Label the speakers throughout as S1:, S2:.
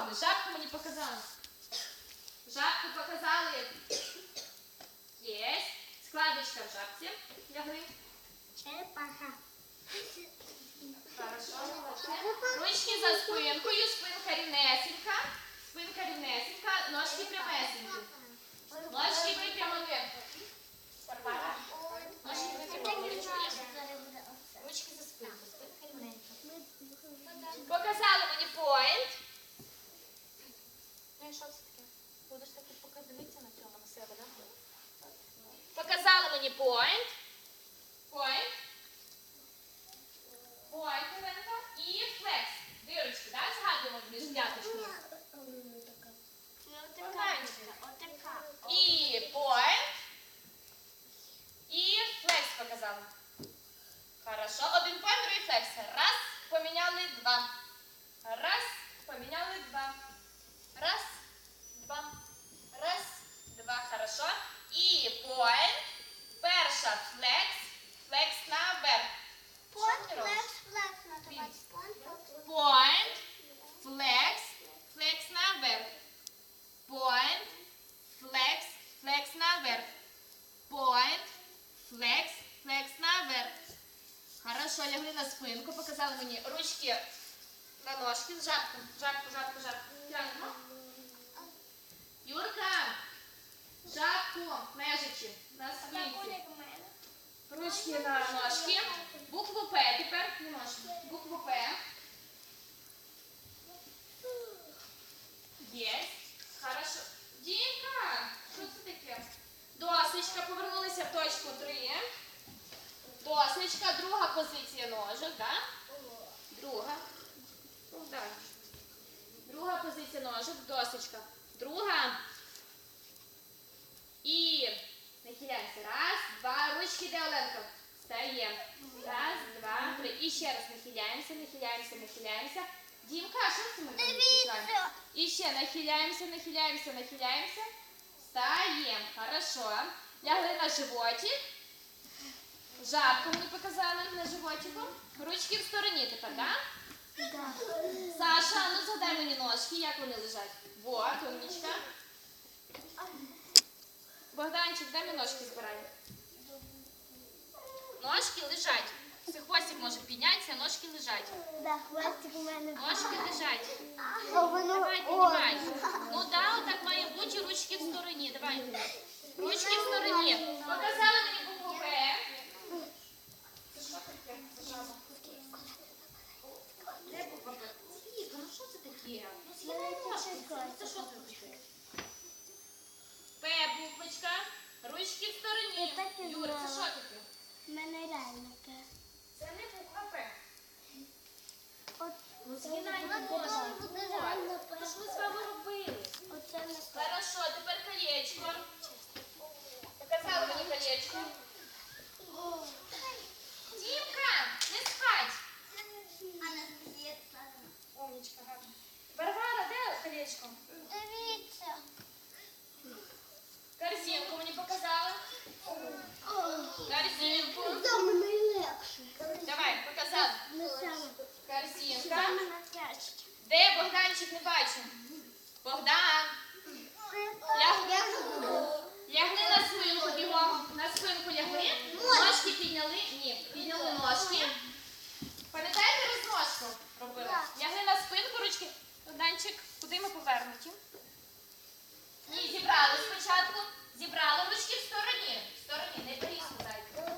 S1: робиш? Жабку мені показали. Жабку показали. Є. Складочка в жабці. Лягли.
S2: Черепаха.
S1: Хорошо. Ручки за спинкою, спинка рівнесенька. Спинка рівнесенька, ножки прямесенькі. Ножки випрямили. Варвара. Ножки випрямили. Чуєш? Ручки за спинку. Спинка рівненька. Показали мені поінт. Ну і що це таке? Будеш таки поки дивитися на цьому на себе, так? Мені поінт. Поінт. Поінт, Оленка. І флекс. Дирочки, так? Згадуємо між дяточками. І поінт. І флекс показали. Хорошо. Один поінт, другий флекс. Раз, поміняли два. Раз, поміняли два. Раз, два. Раз, два. Хорошо. І поінт. Перша флекс. Флекс наверх. Point, flex, flex наверх. Point, flex, flex наверх. Point, flex, flex наверх. Хорошо, лягли на спинку, показали мені ручки на ножки. Жабку, жабку, жабку, жабку. Тягнемо. Юрка, жабку, лежачи на спинці. Ручки на ножки. Букву П тепер не можна. Букву П. Є. Хорошо. Дімка, що це таке? Досочка, повернулися в точку 3. Досочка, друга позиція ножок, так? Друга. Ну. Друга позиція ножок, досочка. Друга. І нахиляємося. Раз, два, ручки де Оленка. Встаємо. Раз, два, три. І ще раз нахиляємося, нахиляємося, нахиляємося. Дімка, що це ми починаємо? І ще нахиляємося, нахиляємося, нахиляємося. Встаємо. Хорошо. Лягли на животик. Жабку мені показали на животику. Ручки в стороні тепер, так? Саша, ну згадай мені ножки, як вони лежать. Вот, умничка. Богданчик, дай мені ножки збирай. Ножки лежать. Це хвостик може піднятися, ножки лежать.
S2: Да, хвостик у мене.
S1: Ножки лежать.
S2: О, воно-
S1: Давай, піднімай. Ну да, отак має бути, ручки в стороні. Давай. Ручки в стороні. Показали мені букву П. Це що таке? Це жаба. Де буква П? Віка, ну що це таке? Ну з'їдай ножки. Це що це таке? П буквочка. Ручки стороні.
S2: Я
S1: Юра, це що таке?
S2: У мене реально те.
S1: Це не буква П. Ну
S2: реально П.
S1: Це ж ми з вами робили.
S2: Оце не те.
S1: Хорошо, тепер колечко. Показали мені колечко. Дімка, не спать. Умничка, гарно. Варвара, де колечко?
S2: Дивіться.
S1: Корзинку мені показали. Корзинку.
S2: Там не легше.
S1: Давай, показали.
S2: Не саме.
S1: Корзинка.
S2: Саме на тяжче.
S1: Де Богданчик не бачу? Богдан. Лягли на спинку бігом. На спинку лягли. Ножки підняли. Ні, підняли ножки. Пам'ятаєте розножку робили? Лягли на спинку, ручки. Богданчик, куди ми повернуті? Ні, зібрали спочатку. Зібрали ручки в стороні. В стороні, не порізку дайте.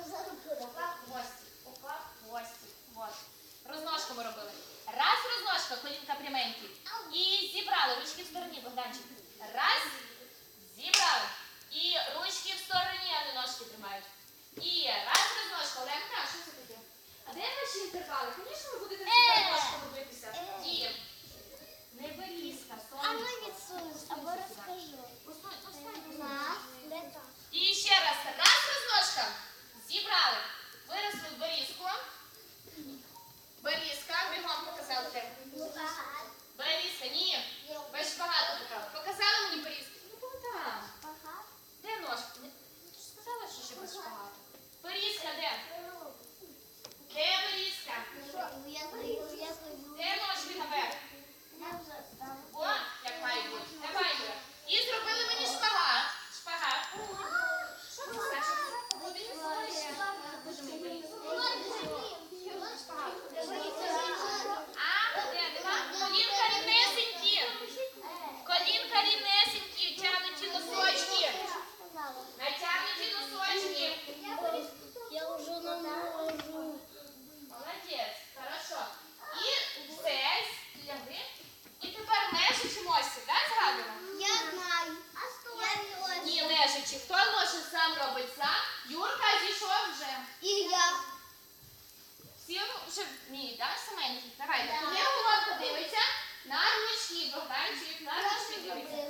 S1: Поклав хвостик, поклав хвостик. Вот. Розножку ми робили. Раз розножка, колінка пряменькі. І зібрали ручки в стороні, Богданчик. Раз, зібрали. І ручки в стороні, а не ножки тримають. І раз розножка. Оленка, що це таке? А де ваші інтервали? Звісно, ви будете
S2: Е.
S1: ножками дивитися. Дієм. Не вирізка,
S2: А ми
S1: сонечко.
S2: відсунемось, або розкажу.
S1: Посунь.
S2: Нас.
S1: І ще стежечі. Хто може сам робить сам? Юрка зійшов вже. І я. Всі вже вміють, так, Семенки? Давайте. Коли голова подивиться, на ручні, Богданчик, на ручні дивиться.